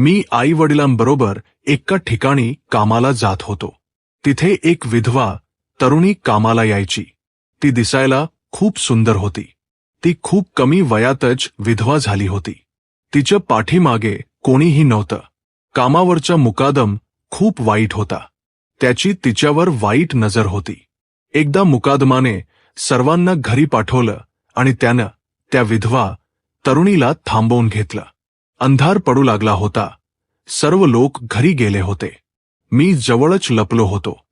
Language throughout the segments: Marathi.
मी आई वडिलांबरोबर एका ठिकाणी कामाला जात होतो. तिथे एक विधवा तरुणी कामाला यायची. ती दिसायला खूप सुंदर होती. ती खूप कमी वयातच विधवा झाली होती. तिच्या पाठीमागे कोणीही नव्हतं. कामावरचा मुकादम खूप वाईट होता. त्याची तिच्यावर वाईट नजर होती. एकदा मुकादमाने सर्वांना घरी पाठवलं आणि त्यानं त्या विधवा तरुणीला थांबवून घेतलं. अंधार पडू लागला होता. सर्व लोक घरी गेले होते. मी जवळच लपलो होतो.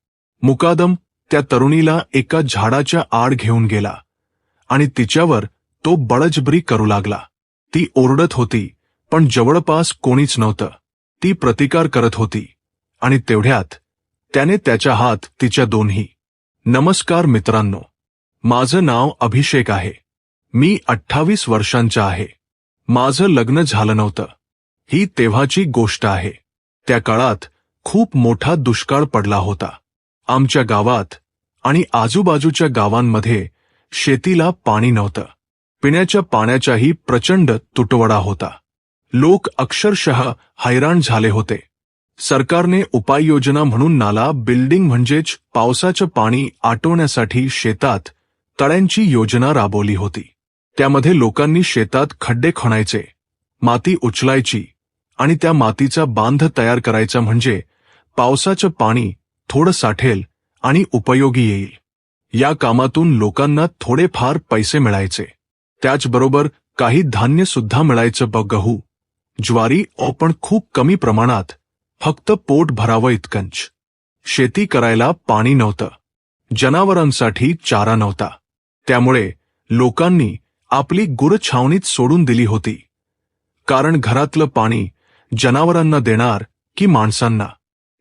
मुकादम त्या तरुणीला एका झाडाच्या आड घेऊन गेला आणि तिच्यावर तो बळजबरी करू लागला. ती ओरडत होती पण जवळपास कोणीच नव्हतं. ती प्रतिकार करत होती आणि तेवढ्यात त्याने त्याच्या हात तिच्या दोन्ही. नमस्कार मित्रांनो माझं नाव अभिषेक आहे. मी अठ्ठावीस वर्षांचा आहे. माझं लग्न झालं नव्हतं. ही तेव्हाची गोष्ट आहे. त्या काळात खूप मोठा दुष्काळ पडला होता. आमच्या गावात आणि आजूबाजूच्या गावांमध्ये शेतीला पाणी नव्हतं. पिण्याच्या पाण्याचाही प्रचंड तुटवडा होता. लोक अक्षरशः हैराण झाले होते. सरकारने उपाययोजना म्हणून नाला बिल्डिंग म्हणजेच पावसाचं पाणी आटवण्यासाठी शेतात तळ्यांची योजना राबवली होती. त्यामध्ये लोकांनी शेतात खड्डे खणायचे माती उचलायची आणि त्या मातीचा बांध तयार करायचा म्हणजे पावसाचं पाणी थोडं साठेल आणि उपयोगी येईल. या कामातून लोकांना थोडेफार पैसे मिळायचे. त्याचबरोबर काही धान्य सुद्धा मिळायचं ब गहू. ज्वारी ओ पण खूप कमी प्रमाणात फक्त पोट भरावं इतकंच. शेती करायला पाणी नव्हतं. जनावरांसाठी चारा नव्हता. त्यामुळे लोकांनी आपली गुरछावणीत सोडून दिली होती. कारण घरातलं पाणी जनावरांना देणार की माणसांना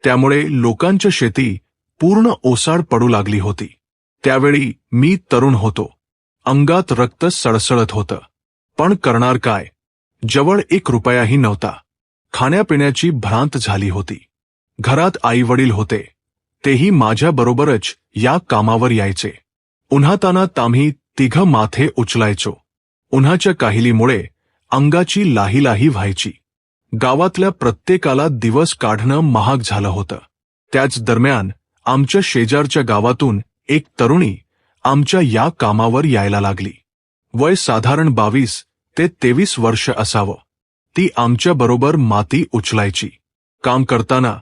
त्यामुळे लोकांच्या शेती पूर्ण ओसाड पडू लागली होती. त्यावेळी मी तरुण होतो. अंगात रक्त सळसळत होतं. पण करणार काय? जवळ एक रुपयाही नव्हता. खाण्यापिण्याची भ्रांत झाली होती. घरात आई वडील होते. तेही माझ्याबरोबरच या कामावर यायचे. उन्हातानात आम्ही तिघ माथे उचलायचो. उन्हाच्या काहिलीमुळे अंगाची लाही लाही व्हायची. गावातल्या प्रत्येकाला दिवस काढणं महाग झालं होतं. त्याच दरम्यान आमच्या शेजारच्या गावातून एक तरुणी आमच्या या कामावर यायला लागली. वय साधारण बावीस ते तेवीस वर्ष असावं. ती आमच्याबरोबर माती उचलायची. काम करताना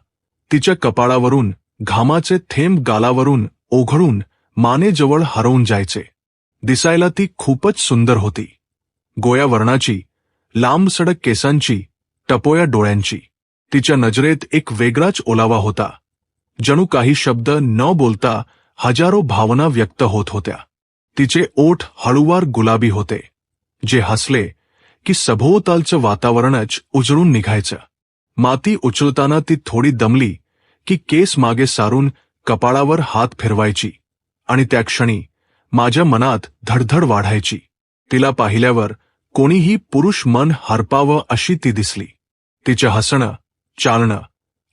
तिच्या कपाळावरून घामाचे थेंब गालावरून ओघळून मानेजवळ हरवून जायचे. दिसायला ती खूपच सुंदर होती. गोया वर्णाची लांब सडक केसांची टपोया डोळ्यांची. तिच्या नजरेत एक वेगळाच ओलावा होता. जणू काही शब्द न बोलता हजारो भावना व्यक्त होत होत्या. तिचे ओठ हळुवार गुलाबी होते जे हसले की सभोवतालचं वातावरणच उजळून निघायचं. माती उचलताना ती थोडी दमली की केस मागे सारून कपाळावर हात फिरवायची आणि त्या क्षणी माझ्या मनात धडधड वाढायची. तिला पाहिल्यावर कोणीही पुरुष मन हरपावं अशी ती दिसली. तिचं हसणं चालणं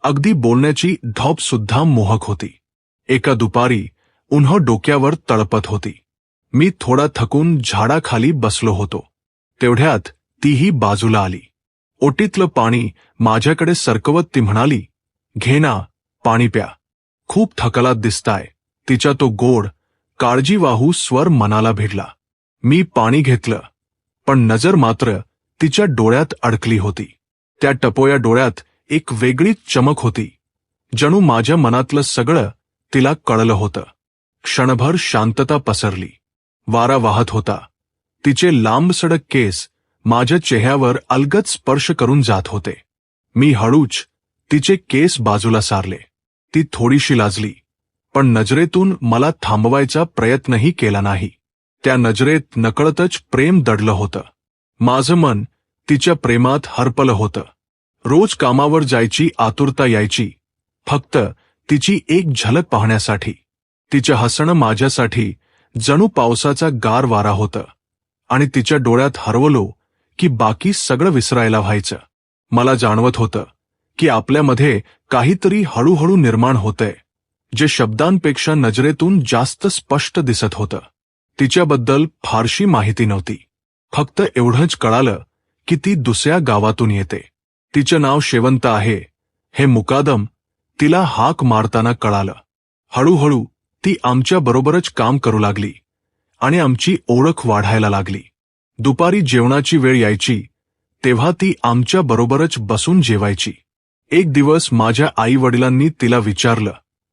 अगदी बोलण्याची धॉप सुद्धा मोहक होती. एका दुपारी उन्ह डोक्यावर तळपत होती. मी थोडा थकून झाडाखाली बसलो होतो. तेवढ्यात तीही बाजूला आली. ओटीतलं पाणी माझ्याकडे सरकवत ती म्हणाली घेना पाणी प्या. खूप थकलात दिसताय. तिचा तो गोड काळजीवाहू स्वर मनाला भिडला. मी पाणी घेतलं. पण नजर मात्र तिच्या डोळ्यात अडकली होती. त्या टपोया डोळ्यात एक वेगळीच चमक होती. जणू माझ्या मनातलं सगळं तिला कळलं होतं. क्षणभर शांतता पसरली. वारा वाहत होता. तिचे लांब सडक केस माझ्या चेहऱ्यावर अलगद स्पर्श करून जात होते. मी हळूच तिचे केस बाजूला सारले. ती थोडीशी लाजली. पण नजरेतून मला थांबवायचा प्रयत्नही केला नाही. त्या नजरेत नकळतच प्रेम दडलं होतं. माझं मन तिच्या प्रेमात हरपलं होतं. रोज कामावर जायची आतुरता यायची. फक्त तिची एक झलक पाहण्यासाठी. तिचं हसणं माझ्यासाठी जणू पावसाचा गार वारा होतं. आणि तिच्या डोळ्यात हरवलो की बाकी सगळं विसरायला व्हायचं. मला जाणवत होतं की आपल्यामध्ये काहीतरी हळूहळू निर्माण होतंय जे शब्दांपेक्षा नजरेतून जास्त स्पष्ट दिसत होतं. तिच्याबद्दल फारशी माहिती नव्हती. फक्त एवढंच कळालं की ती दुसऱ्या गावातून येते. तिचं नाव शेवंत आहे. हे मुकादम तिला हाक मारताना कळालं. हळूहळू ती आमच्या बरोबरच काम करू लागली आणि आमची ओळख वाढायला लागली. दुपारी जेवणाची वेळ यायची तेव्हा ती आमच्या बरोबरच बसून जेवायची. एक दिवस माझ्या आई वडिलांनी तिला विचारलं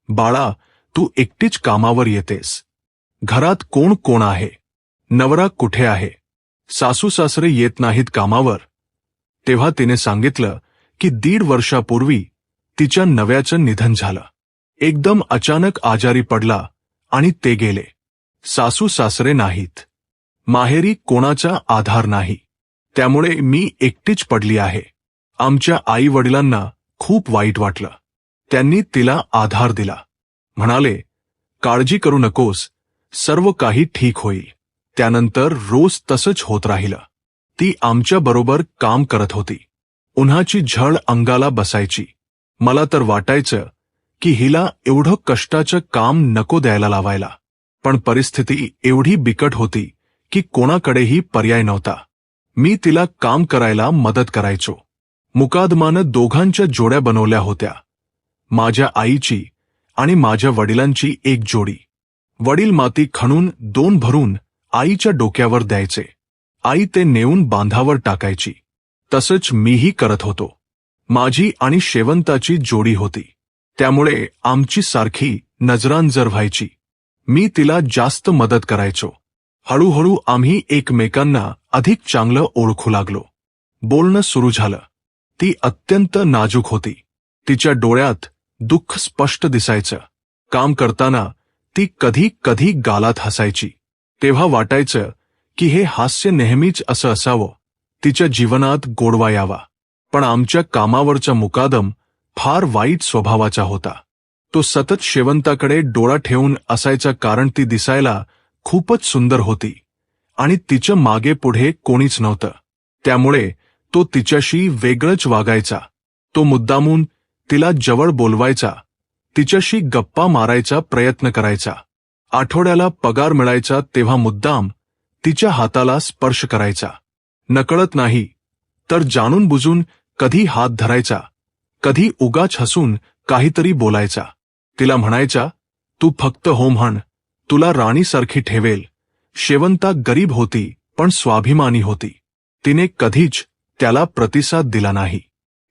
बाळा तू एकटीच कामावर येतेस. घरात कोण कोण आहे? नवरा कुठे आहे? सासू सासरे येत नाहीत कामावर. तेव्हा तिने सांगितलं की दीड वर्षापूर्वी तिच्या नव्याचं निधन झालं. एकदम अचानक आजारी पडला आणि ते गेले. सासू सासरे नाहीत. माहेरी कोणाचा आधार नाही. त्यामुळे मी एकटीच पडली आहे. आमच्या आई वडिलांना खूप वाईट वाटलं. त्यांनी तिला आधार दिला. म्हणाले काळजी करू नकोस. सर्व काही ठीक होईल. त्यानंतर रोज तसंच होत राहिलं. ती आमच्या बरोबर काम करत होती. उन्हाची झळ अंगाला बसायची. मला तर वाटायचं की हिला एवढं कष्टाचं काम नको द्यायला लावायला. पण परिस्थिती एवढी बिकट होती की कोणाकडेही पर्याय नव्हता. मी तिला काम करायला मदत करायचो. मुकादमानं दोघांच्या जोड्या बनवल्या होत्या. माझ्या आईची आणि माझ्या वडिलांची एक जोडी. वडील माती खणून दोन भरून आईच्या डोक्यावर द्यायचे. आई ते नेऊन बांधावर टाकायची. तसंच मीही करत होतो. माझी आणि शेवंताची जोडी होती. त्यामुळे आमची सारखी नजरांजर व्हायची मी तिला जास्त मदत करायचो. हळूहळू आम्ही एकमेकांना अधिक चांगलं ओळखू लागलो. बोलणं सुरू झालं. ती अत्यंत नाजूक होती. तिच्या डोळ्यात दुःख स्पष्ट दिसायचं. काम करताना ती कधी कधी गालात हसायची. तेव्हा वाटायचं की हे हास्य नेहमीच असं असावं. तिच्या जीवनात गोडवा यावा. पण आमच्या कामावरचा मुकादम फार वाईट स्वभावाचा होता. तो सतत शेवंताकडे डोळा ठेवून असायचा कारण ती दिसायला खूपच सुंदर होती. आणि तिच्यामागे पुढे कोणीच नव्हतं. त्यामुळे तो तिच्याशी वेगळंच वागायचा. तो मुद्दामून तिला जवळ बोलवायचा. तिच्याशी गप्पा मारायचा प्रयत्न करायचा. आठवड्याला पगार मिळायचा तेव्हा मुद्दाम तिच्या हाताला स्पर्श करायचा. नकळत नाही तर जाणून बुजून कधी हात धरायचा कधी उगाच हसून काहीतरी बोलायचा. तिला म्हणायचा तू फक्त हो म्हण तुला राणीसारखी ठेवेल. शेवंता गरीब होती पण स्वाभिमानी होती. तिने कधीच त्याला प्रतिसाद दिला नाही.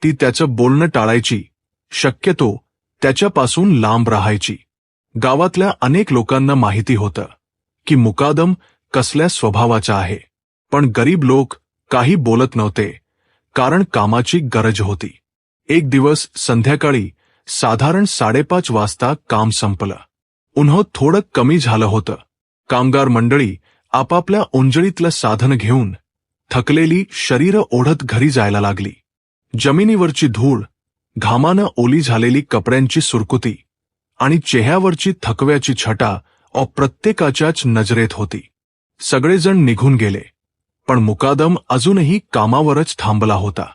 ती त्याचं बोलणं टाळायची. शक्यतो त्याच्यापासून लांब राहायची. गावातल्या अनेक लोकांना माहिती होतं की मुकादम कसल्या स्वभावाचा आहे. पण गरीब लोक काही बोलत नव्हते कारण कामाची गरज होती. एक दिवस संध्याकाळी साधारण साडेपाच वाजता काम संपलं. उन्ह थोडं कमी झालं होतं. कामगार मंडळी आपापल्या उंजळीतलं साधन घेऊन थकलेली शरीर ओढत घरी जायला लागली. जमिनीवरची धूळ घामानं ओली झालेली कपड्यांची सुरकुती आणि चेहऱ्यावरची थकव्याची छटा अप्रत्येकाच्याच नजरेत होती. सगळेजण निघून गेले पण मुकादम अजूनही कामावरच थांबला होता.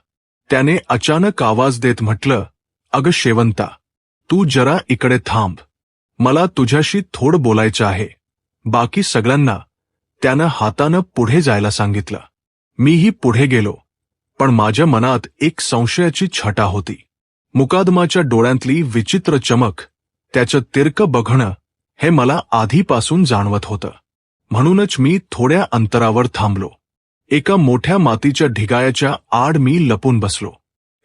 त्याने अचानक आवाज देत म्हटलं अग शेवंता तू जरा इकडे थांब. मला तुझ्याशी थोड बोलायचं आहे. बाकी सगळ्यांना त्यानं हातानं पुढे जायला सांगितलं. मीही पुढे गेलो पण माझ्या मनात एक संशयाची छटा होती. मुकादमाच्या डोळ्यांतली विचित्र चमक त्याचं तिरकं बघणं हे मला आधीपासून जाणवत होतं. म्हणूनच मी थोड्या अंतरावर थांबलो. एका मोठ्या मातीच्या ढिगायाच्या आड मी लपून बसलो.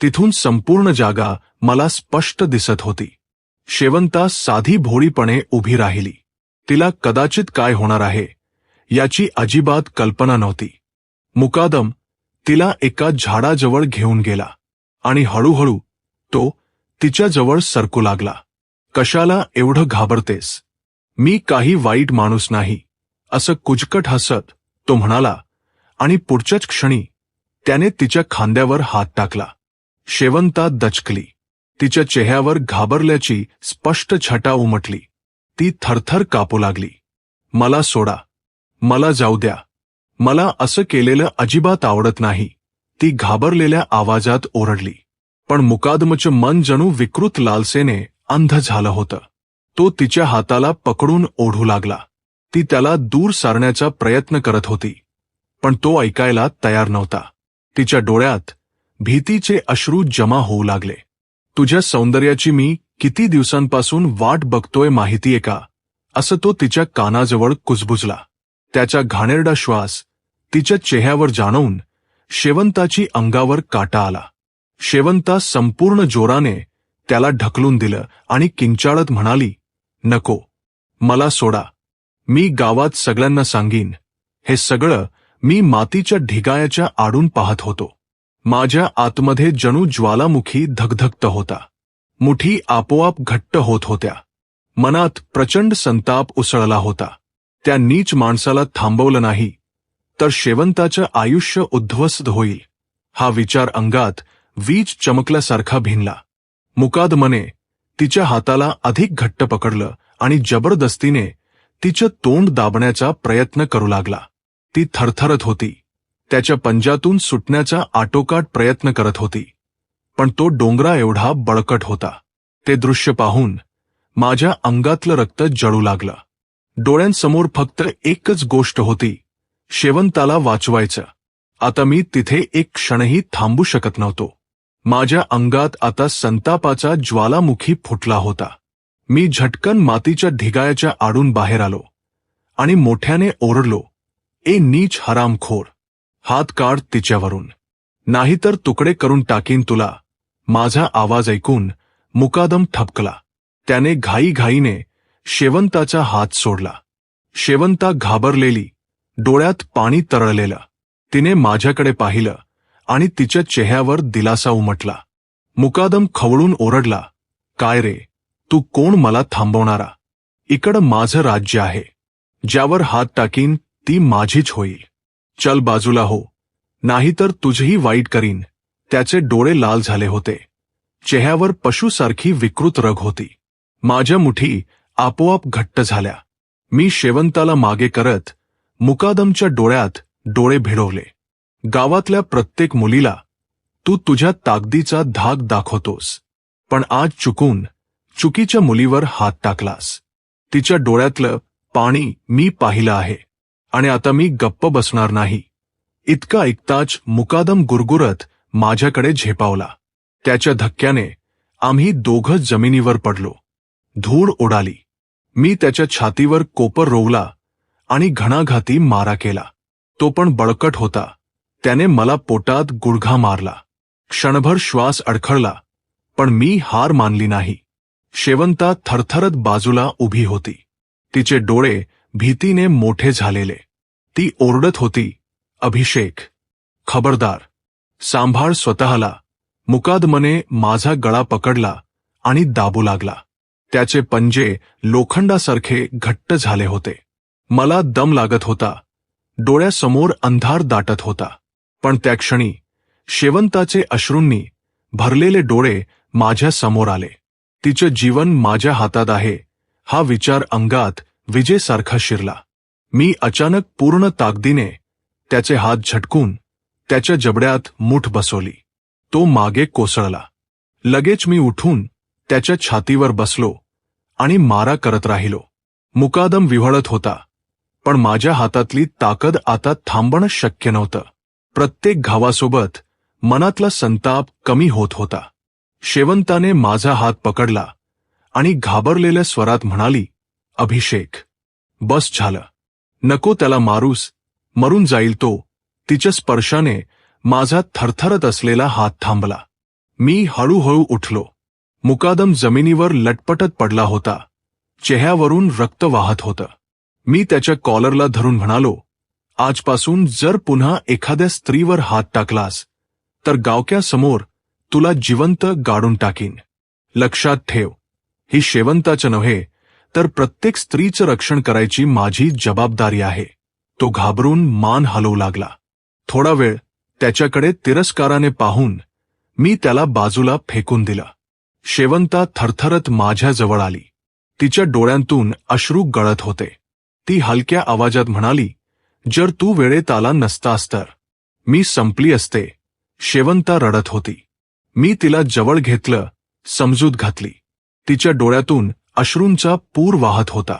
तिथून संपूर्ण जागा मला स्पष्ट दिसत होती. शेवंता साधी भोळीपणे उभी राहिली. तिला कदाचित काय होणार आहे याची अजिबात कल्पना नव्हती. मुकादम तिला एका झाडाजवळ घेऊन गेला आणि हळूहळू तो तिच्याजवळ सरकू लागला. कशाला एवढं घाबरतेस? मी काही वाईट माणूस नाही. असं कुजकट हसत तो म्हणाला आणि पुढच्याच क्षणी त्याने तिच्या खांद्यावर हात टाकला. शेवंता दचकली. तिच्या चेहऱ्यावर घाबरल्याची स्पष्ट छटा उमटली. ती थरथर कापू लागली. मला सोडा. मला जाऊ द्या. मला असं केलेलं अजिबात आवडत नाही. ती घाबरलेल्या आवाजात ओरडली. पण मुकादमचं मन जणू विकृत लालसेने अंध झालं होतं. तो तिच्या हाताला पकडून ओढू लागला. ती त्याला दूर सारण्याचा प्रयत्न करत होती. पण तो ऐकायला तयार नव्हता. तिच्या डोळ्यात भीतीचे अश्रू जमा होऊ लागले. तुझ्या सौंदर्याची मी किती दिवसांपासून वाट बघतोय माहितीये का? असं तो तिच्या कानाजवळ कुजबुजला. त्याचा घाणेरडा श्वास तिच्या चेहऱ्यावर जाणवून शेवंताची अंगावर काटा आला. शेवंता संपूर्ण जोराने त्याला ढकलून दिलं आणि किंचाळत म्हणाली नको मला सोडा. मी गावात सगळ्यांना सांगीन. हे सगळं मी मातीच्या ढिगायाच्या आडून पाहत होतो. माझ्या आतमध्ये जणू ज्वालामुखी धगधगत होता. मुठी आपोआप घट्ट होत होत्या. मनात प्रचंड संताप उसळला होता. त्या नीच माणसाला थांबवलं नाही. तर शेवंताचं आयुष्य उद्ध्वस्त होईल. हा विचार अंगात वीज चमकल्यासारखा भिनला. मुकादमने तिच्या हाताला अधिक घट्ट पकडलं आणि जबरदस्तीने तिचं तोंड दाबण्याचा प्रयत्न करू लागला. ती थरथरत होती. त्याच्या पंजातून सुटण्याचा आटोकाट प्रयत्न करत होती. पण तो डोंगरा एवढा बळकट होता. ते दृश्य पाहून माझ्या अंगातलं रक्त जळू लागलं. डोळ्यांसमोर फक्त एकच गोष्ट होती. शेवंताला वाचवायचं. आता मी तिथे एक क्षणही थांबू शकत नव्हतो. माझ्या अंगात आता संतापाचा ज्वालामुखी फुटला होता. मी झटकन मातीच्या ढिगायाच्या आडून बाहेर आलो आणि मोठ्याने ओरडलो ए नीच हरामखोर हात काढ तिच्यावरून. नाहीतर तुकडे करून टाकीन तुला. माझा आवाज ऐकून मुकादम ठपकला. त्याने घाईघाईने शेवंताचा हात सोडला. शेवंता घाबरलेली डोळ्यात पाणी तरळलेलं. तिने माझ्याकडे पाहिलं. आणि तिच्या चेहऱ्यावर दिलासा उमटला. मुकादम खवळून ओरडला काय रे तू कोण मला थांबवणारा? इकडं माझं राज्य आहे. ज्यावर हात टाकीन ती माझीच होईल. चल बाजूला हो. नाहीतर तुझही वाईट करीन. त्याचे डोळे लाल झाले होते. चेहऱ्यावर पशुसारखी विकृत रग होती. माझ्या मुठी आपोआप घट्ट झाल्या. मी शेवंताला मागे करत मुकादमच्या डोळ्यात डोळे भिडवले. गावातल्या प्रत्येक मुलीला तू तुझ्या ताकदीचा धाक दाखवतोस. पण आज चुकून चुकीच्या मुलीवर हात टाकलास. तिच्या डोळ्यातलं पाणी मी पाहिलं आहे. आणि आता मी गप्प बसणार नाही. इतका ऐकताच मुकादम गुरगुरत माझ्याकडे झेपावला. त्याच्या धक्क्याने आम्ही दोघं जमिनीवर पडलो. धूळ उडाली मी त्याच्या छातीवर कोपर रोवला आणि घणाघाती मारा केला. तो पण बळकट होता. त्याने मला पोटात गुडघा मारला. क्षणभर श्वास अडखळला पण मी हार मानली नाही. शेवंता थरथरत बाजूला उभी होती. तिचे डोळे भीतीने मोठे झालेले. ती ओरडत होती अभिषेक खबरदार. सांभाळ स्वतःला. मुकादमने माझा गळा पकडला आणि दाबू लागला. त्याचे पंजे लोखंडासारखे घट्ट झाले होते. मला दम लागत होता. डोळ्यासमोर अंधार दाटत होता. पण त्या क्षणी शेवंताचे अश्रूंनी भरलेले डोळे माझ्यासमोर आले. तिचं जीवन माझ्या हातात आहे हा विचार अंगात विजेसारखा शिरला. मी अचानक पूर्ण ताकदीने त्याचे हात झटकून त्याच्या जबड्यात मूठ बसवली. तो मागे कोसळला. लगेच मी उठून त्याच्या छातीवर बसलो आणि मारा करत राहिलो. मुकादम विव्हळत होता पण माझ्या हातातली ताकद आता थांबणं शक्य नव्हतं. प्रत्येक घावासोबत मनातला संताप कमी होत होता. शेवंताने माझा हात पकडला आणि घाबरलेल्या स्वरात म्हणाली अभिषेक बस झालं. नको त्याला मारूस मरून जाईल तो. तिच्या स्पर्शाने माझा थरथरत असलेला हात थांबला. मी हळूहळू उठलो. मुकादम जमिनीवर लटपटत पडला होता. चेहऱ्यावरून रक्त वाहत होतं. मी त्याच्या कॉलरला धरून म्हणालो आजपासून जर पुन्हा एखाद्या स्त्रीवर हात टाकलास तर गावक्यासमोर तुला जिवंत गाडून टाकीन. लक्षात ठेव ही शेवंताचं नव्हे तर प्रत्येक स्त्रीचं रक्षण करायची माझी जबाबदारी आहे. तो घाबरून मान हलवू लागला. थोडा वेळ त्याच्याकडे तिरस्काराने पाहून मी त्याला बाजूला फेकून दिलं. शेवंता थरथरत माझ्या जवळ आली. तिच्या डोळ्यांतून अश्रू गळत होते. ती हलक्या आवाजात म्हणाली जर तू वेळेत आला नसतास तर. मी संपली असते. शेवंता रडत होती. मी तिला जवळ घेतलं समजूत घातली. तिच्या डोळ्यातून अश्रूंचा पूर वाहत होता.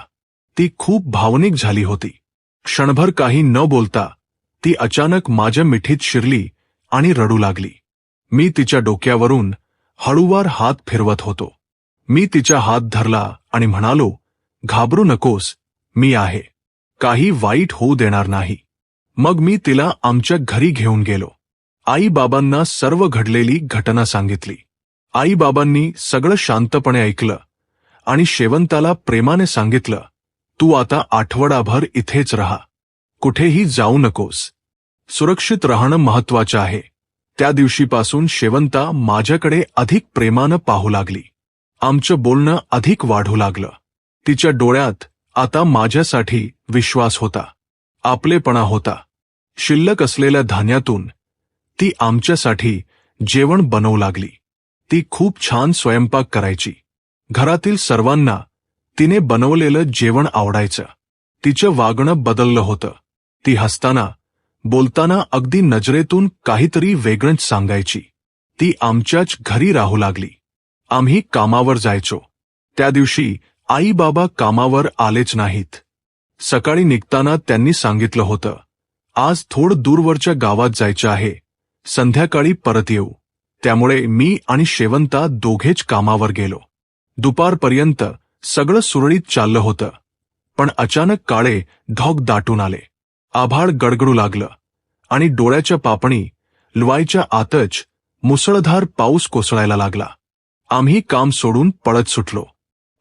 ती खूप भावनिक झाली होती. क्षणभर काही न बोलता ती अचानक माझ्या मिठीत शिरली आणि रडू लागली. मी तिच्या डोक्यावरून हळूवार हात फिरवत होतो. मी तिचा हात धरला आणि म्हणालो घाबरू नकोस मी आहे. काही वाईट होऊ देणार नाही. मग मी तिला आमच्या घरी घेऊन गेलो. आई बाबांना सर्व घडलेली घटना सांगितली. आई बाबांनी सगळं शांतपणे ऐकलं आणि शेवंताला प्रेमाने सांगितलं तू आता आठवडाभर इथेच राहा. कुठेही जाऊ नकोस. सुरक्षित राहणं महत्वाचं आहे. त्या दिवशीपासून शेवंता माझ्याकडे अधिक प्रेमानं पाहू लागली. आमचं बोलणं अधिक वाढू लागलं. तिच्या डोळ्यात आता माझ्यासाठी विश्वास होता. आपलेपणा होता. शिल्लक असलेल्या धान्यातून ती आमच्यासाठी जेवण बनवू लागली. ती खूप छान स्वयंपाक करायची. घरातील सर्वांना तिने बनवलेलं जेवण आवडायचं. तिचं वागणं बदललं होतं. ती हसताना बोलताना अगदी नजरेतून काहीतरी वेगळंच सांगायची. ती आमच्याच घरी राहू लागली. आम्ही कामावर जायचो. त्या दिवशी आई बाबा कामावर आलेच नाहीत. सकाळी निघताना त्यांनी सांगितलं होतं आज थोड दूरवरच्या गावात जायचं आहे. संध्याकाळी परत येऊ. त्यामुळे मी आणि शेवंता दोघेच कामावर गेलो. दुपारपर्यंत सगळं सुरळीत चाललं होतं. पण अचानक काळे धॉक दाटून आले. आभाळ गडगडू लागलं. आणि डोळ्याच्या पापणी लुवायच्या आतच मुसळधार पाऊस कोसळायला लागला. आम्ही काम सोडून पळत सुटलो.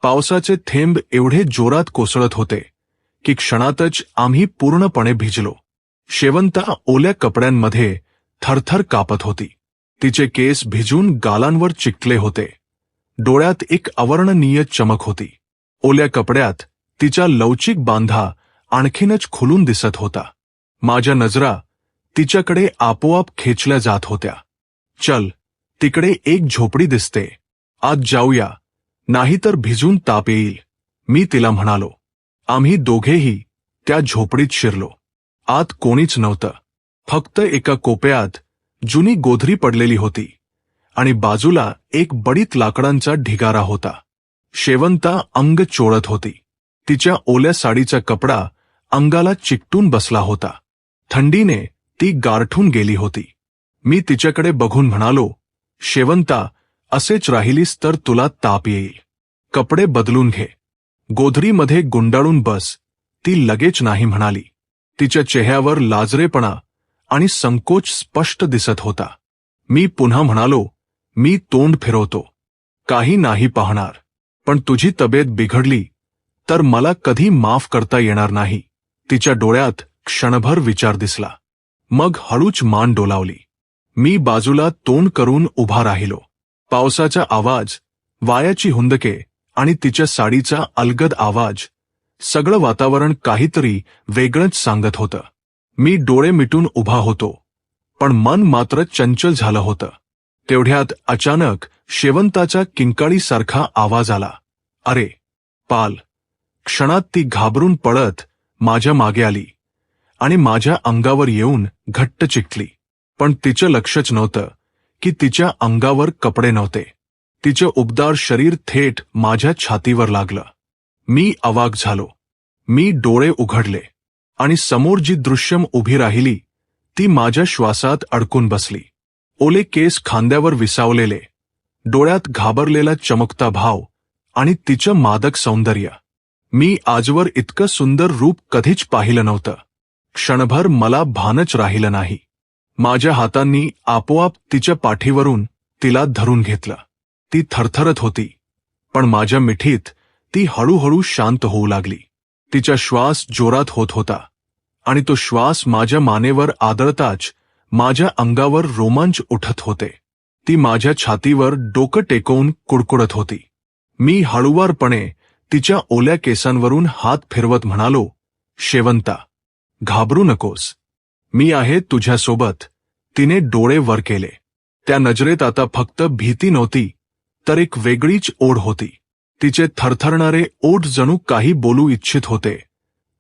पावसाचे थेंब एवढे जोरात कोसळत होते की क्षणातच आम्ही पूर्णपणे भिजलो. शेवंता ओल्या कपड्यांमध्ये थरथर कापत होती. तिचे केस भिजून गालांवर चिकटले होते. डोळ्यात एक अवर्णनीय चमक होती. ओल्या कपड्यात तिच्या लवचिक बांधा आणखीनच खुलून दिसत होता. माझ्या नजरा तिच्याकडे आपोआप खेचल्या जात होत्या. चल तिकडे एक झोपडी दिसते. आज जाऊया. नाहीतर भिजून ताप येईल. मी तिला म्हणालो आम्ही दोघेही त्या झोपडीत शिरलो. आत कोणीच नव्हतं. फक्त एका कोप्यात जुनी गोधरी पडलेली होती आणि बाजूला एक बडीत लाकडांचा ढिगारा होता. शेवंता अंग चोळत होती. तिच्या ओल्या साडीचा कपडा अंगाला चिकटून बसला होता. थंडीने ती गारठून गेली होती. मी तिच्याकडे बघून म्हणालो शेवंता असेच राहिलीस तर तुला ताप येईल. कपडे बदलून घे. गोधरीमध्ये गुंडाळून बस. ती लगेच नाही म्हणाली. तिच्या चेहऱ्यावर लाजरेपणा आणि संकोच स्पष्ट दिसत होता. मी पुन्हा म्हणालो मी तोंड फिरवतो. काही नाही पाहणार. पण तुझी तब्येत बिघडली तर मला कधी माफ करता येणार नाही. तिच्या डोळ्यात क्षणभर विचार दिसला. मग हळूच मान डोलावली. मी बाजूला तोंड करून उभा राहिलो. पावसाचा आवाज वायाची हुंदके आणि तिच्या साडीचा अलगद आवाज सगळं वातावरण काहीतरी वेगळंच सांगत होतं. मी डोळे मिटून उभा होतो पण मन मात्र चंचल झालं होतं. तेवढ्यात अचानक शेवंताचा किंकाळीसारखा आवाज आला. अरे पाल क्षणात ती घाबरून पळत माझ्या मागे आली आणि माझ्या अंगावर येऊन घट्ट चिकटली. पण तिचं लक्षच नव्हतं. की तिच्या अंगावर कपडे नव्हते. तिचं उबदार शरीर थेट माझ्या छातीवर लागलं. मी अवाक झालो. मी डोळे उघडले. आणि समोर जी दृश्यम उभी राहिली ती माझ्या श्वासात अडकून बसली. ओले केस खांद्यावर विसावलेले. डोळ्यात घाबरलेला चमकता भाव आणि तिचं मादक सौंदर्य. मी आजवर इतकं सुंदर रूप कधीच पाहिलं नव्हतं. क्षणभर मला भानच राहिलं नाही. माझ्या हातांनी आपोआप तिच्या पाठीवरून तिला धरून घेतलं. ती थरथरत होती पण माझ्या मिठीत ती हळूहळू शांत होऊ लागली. तिचा श्वास जोरात होत होता आणि तो श्वास माझ्या मानेवर आदळताच माझ्या अंगावर रोमांच उठत होते. ती माझ्या छातीवर डोकं टेकवून कुडकुडत होती. मी हळुवारपणे तिच्या ओल्या केसांवरून हात फिरवत म्हणालो शेवंता घाबरू नकोस. मी आहे तुझ्यासोबत. तिने डोळे वर केले. त्या नजरेत आता फक्त भीती नव्हती तर एक वेगळीच ओढ होती. तिचे थरथरणारे ओठ जणू काही बोलू इच्छित होते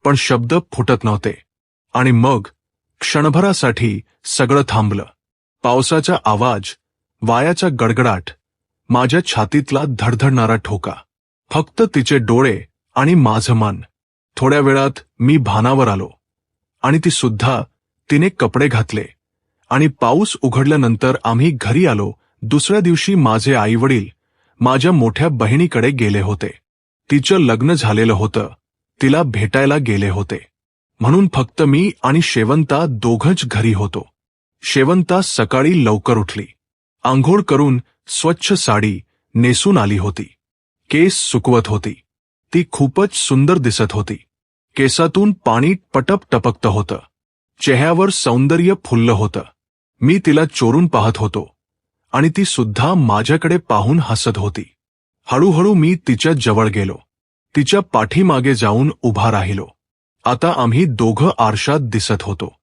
पण शब्द फुटत नव्हते. आणि मग क्षणभरासाठी सगळं थांबलं. पावसाचा आवाज वायाचा गडगडाट माझ्या छातीतला धडधडणारा ठोका. फक्त तिचे डोळे आणि माझं मन. थोड्या वेळात मी भानावर आलो. आणि ती सुद्धा तिने कपडे घातले. आणि पाऊस उघडल्यानंतर आम्ही घरी आलो. दुसऱ्या दिवशी माझे आई वडील माझ्या मोठ्या बहिणीकडे गेले होते. तिचं लग्न झालेलं होतं. तिला भेटायला गेले होते. म्हणून फक्त मी आणि शेवंता दोघंच घरी होतो. शेवंता सकाळी लवकर उठली. आंघोळ करून स्वच्छ साडी नेसून आली होती. केस सुकवत होती. ती खूपच सुंदर दिसत होती. केसातून पाणी पटप टपकतं होतं. चेहऱ्यावर सौंदर्य फुललं होतं. मी तिला चोरून पाहत होतो. आणि ती सुद्धा माझ्याकडे पाहून हसत होती. हळूहळू मी तिच्या जवळ गेलो. तिच्या पाठीमागे जाऊन उभा राहिलो. आता आम्ही दोघं आरशात दिसत होतो.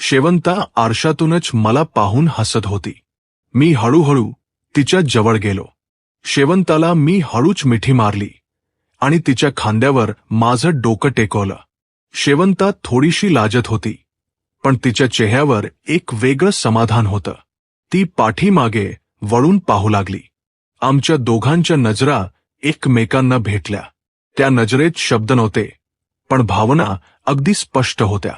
शेवंता आरशातूनच मला पाहून हसत होती. मी हळूहळू तिच्या जवळ गेलो. शेवंताला मी हळूच मिठी मारली. आणि तिच्या खांद्यावर माझं डोकं टेकवलं. शेवंता थोडीशी लाजत होती. पण तिच्या चेहऱ्यावर एक वेगळं समाधान होतं. ती पाठीमागे वळून पाहू लागली. आमच्या दोघांच्या नजरा एकमेकांना भेटल्या. त्या नजरेत शब्द नव्हते पण भावना अगदी स्पष्ट होत्या.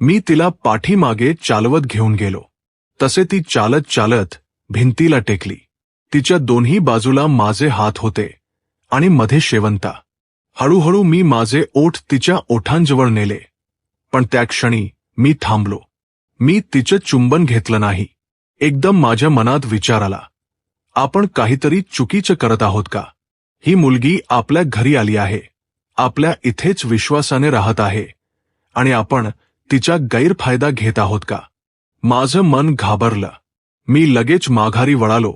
मी तिला पाठीमागे चालवत घेऊन गेलो. तसे ती चालत चालत भिंतीला टेकली. तिच्या दोन्ही बाजूला माझे हात होते आणि मध्ये शेवंता. हळूहळू मी माझे ओठ तिच्या ओठांजवळ नेले. पण त्या क्षणी मी थांबलो. मी तिचं चुंबन घेतलं नाही. एकदम माझ्या मनात विचार आला. आपण काहीतरी चुकीचं करत आहोत का? ही मुलगी आपल्या घरी आली आहे. आपल्या इथेच विश्वासाने राहत आहे. आणि आपण तिचा गैरफायदा घेत आहोत का? माझं मन घाबरलं. मी लगेच माघारी वळालो.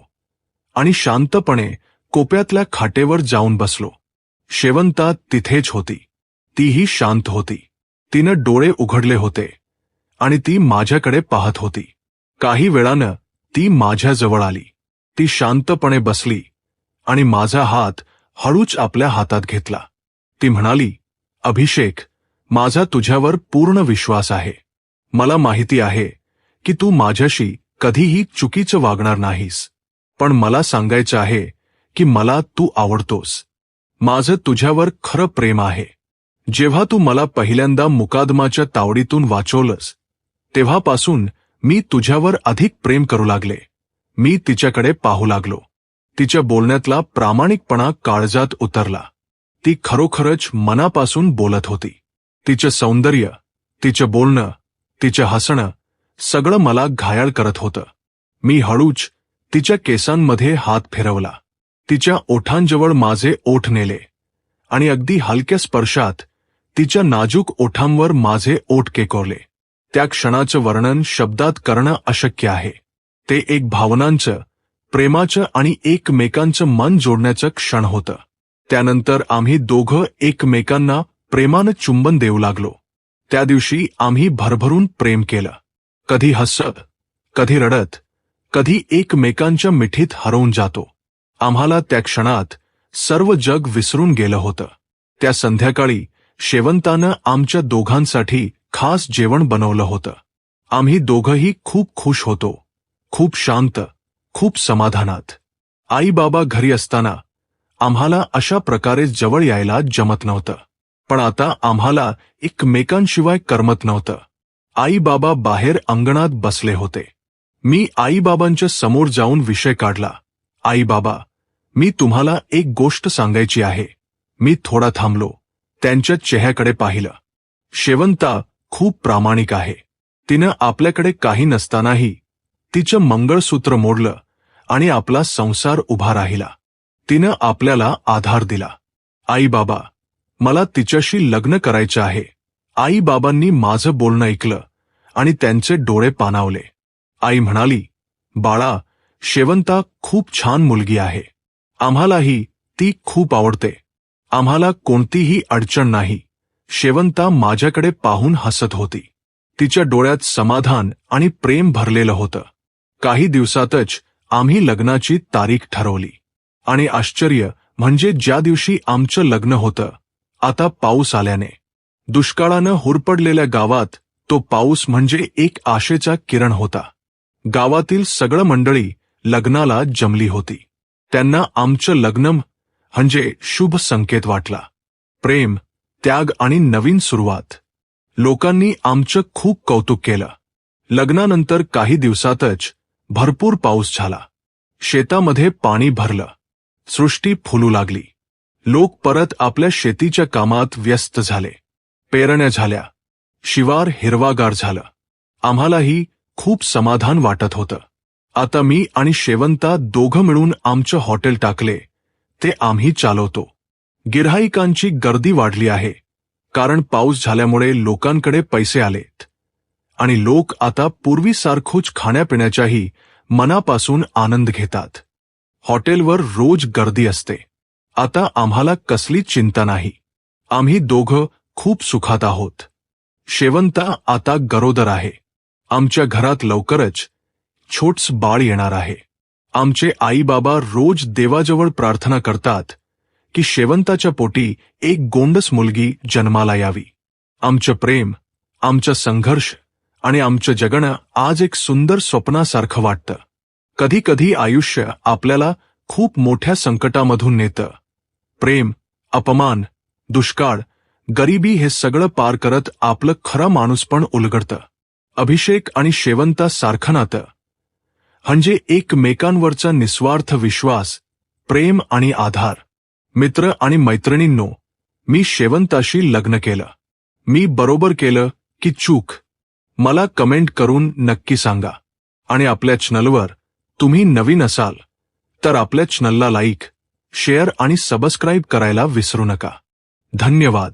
आणि शांतपणे कोप्यातल्या खाटेवर जाऊन बसलो. शेवंता तिथेच होती. तीही शांत होती. तिनं डोळे उघडले होते. आणि ती माझ्याकडे पाहत होती. काही वेळानं ती माझ्याजवळ आली. ती शांतपणे बसली आणि माझा हात हळूच आपल्या हातात घेतला. ती म्हणाली अभिषेक माझा तुझ्यावर पूर्ण विश्वास आहे. मला माहिती आहे की तू माझ्याशी कधीही चुकीचं वागणार नाहीस. पण मला सांगायचं आहे की मला तू आवडतोस. माझं तुझ्यावर खरं प्रेम आहे. जेव्हा तू मला पहिल्यांदा मुकादमाच्या तावडीतून वाचवलंस तेव्हापासून मी तुझ्यावर अधिक प्रेम करू लागले. मी तिच्याकडे पाहू लागलो. तिच्या बोलण्यातला प्रामाणिकपणा काळजात उतरला. ती खरोखरच मनापासून बोलत होती. तिचं सौंदर्य तिचं बोलणं तिचं हसणं सगळं मला घायाळ करत होतं. मी हळूच तिच्या केसांमध्ये हात फिरवला. तिच्या ओठांजवळ माझे ओठ नेले. आणि अगदी हलक्या स्पर्शात तिच्या नाजूक ओठांवर माझे ओठ केकोरले. त्या क्षणाचं वर्णन शब्दात करणं अशक्य आहे. ते एक भावनांचं प्रेमाचं आणि एकमेकांचं मन जोडण्याचं क्षण होतं. त्यानंतर आम्ही दोघं एकमेकांना प्रेमानं चुंबन देऊ लागलो. त्या दिवशी आम्ही भरभरून प्रेम केलं. कधी हसत कधी रडत कधी एकमेकांच्या मिठीत हरवून जातो. आम्हाला त्या क्षणात सर्व जग विसरून गेलं होतं. त्या संध्याकाळी शेवंतानं आमच्या दोघांसाठी खास जेवण बनवलं होतं. आम्ही दोघंही खूप खुश होतो. खूप शांत खूप समाधानात. आई बाबा घरी असताना आम्हाला अशा प्रकारे जवळ यायला जमत नव्हतं. पण आता आम्हाला एकमेकांशिवाय करमत नव्हतं. आई बाबा बाहेर अंगणात बसले होते. मी आईबाबांच्या समोर जाऊन विषय काढला. आई बाबा मी तुम्हाला एक गोष्ट सांगायची आहे. मी थोडा थांबलो. त्यांच्या चेहऱ्याकडे पाहिलं. शेवंता खूप प्रामाणिक आहे. तिनं आपल्याकडे काही नसतानाही तिचं मंगळसूत्र मोडलं आणि आपला संसार उभा राहिला. तिनं आपल्याला आधार दिला. आई बाबा मला तिच्याशी लग्न करायचं आहे. आई बाबांनी माझं बोलणं ऐकलं आणि त्यांचे डोळे पानावले आई म्हणाली बाळा शेवंता खूप छान मुलगी आहे. आम्हालाही ती खूप आवडते. आम्हाला कोणतीही अडचण नाही. शेवंता माझ्याकडे पाहून हसत होती. तिच्या डोळ्यात समाधान आणि प्रेम भरलेलं होतं. काही दिवसातच आम्ही लग्नाची तारीख ठरवली. आणि आश्चर्य म्हणजे ज्या दिवशी आमचं लग्न होतं आता पाऊस आल्याने. दुष्काळानं हुरपडलेल्या गावात तो पाऊस म्हणजे एक आशेचा किरण होता. गावातील सगळं मंडळी लग्नाला जमली होती. त्यांना आमचं लग्न म्हणजे शुभ संकेत वाटला. प्रेम त्याग आणि नवीन सुरुवात. लोकांनी आमचं खूप कौतुक केलं. लग्नानंतर काही दिवसातच भरपूर पाऊस झाला. शेतामध्ये पाणी भरलं. सृष्टी फुलू लागली. लोक परत आपल्या शेतीच्या कामात व्यस्त झाले. पेरण्या झाल्या. शिवार हिरवागार झालं. आम्हालाही खूप समाधान वाटत होतं. आता मी आणि शेवंता दोघं मिळून आमचं हॉटेल टाकले. ते आम्ही चालवतो. गिऱ्हाईकांची गर्दी वाढली आहे कारण पाऊस झाल्यामुळे लोकांकडे पैसे आलेत. आणि लोक आता पूर्वीसारखोच खाण्यापिण्याच्याही मनापासून आनंद घेतात. हॉटेलवर रोज गर्दी असते. आता आम्हाला कसली चिंता नाही. आम्ही दोघं खूप सुखात आहोत. शेवंता आता गरोदर आहे. आमच्या घरात लवकरच छोट्स बाळ येणार आहे. आमचे आईबाबा रोज देवाजवळ प्रार्थना करतात की शेवंताच्या पोटी एक गोंडस मुलगी जन्माला यावी. आमचं प्रेम आमचा संघर्ष आणि आमचं जगणं आज एक सुंदर स्वप्नासारखं वाटतं. कधी कधी आयुष्य आपल्याला खूप मोठ्या संकटामधून नेतं. प्रेम अपमान दुष्काळ गरिबी हे सगळं पार करत आपलं खरं माणूसपण उलगडतं. अभिषेक आणि शेवंता सारखं नातं. म्हणजे एकमेकांवरचा निस्वार्थ विश्वास प्रेम आणि आधार. मित्र आणि मैत्रिणींनो मी शेवंताशी लग्न केलं. मी बरोबर केलं की चूक. मला कमेंट करून नक्की सांगा. आणि आपल्या चॅनलवर तुम्ही नवीन असाल तर आपल्या चॅनलला लाईक शेअर आणि सबस्क्राईब करायला विसरू नका. धन्यवाद.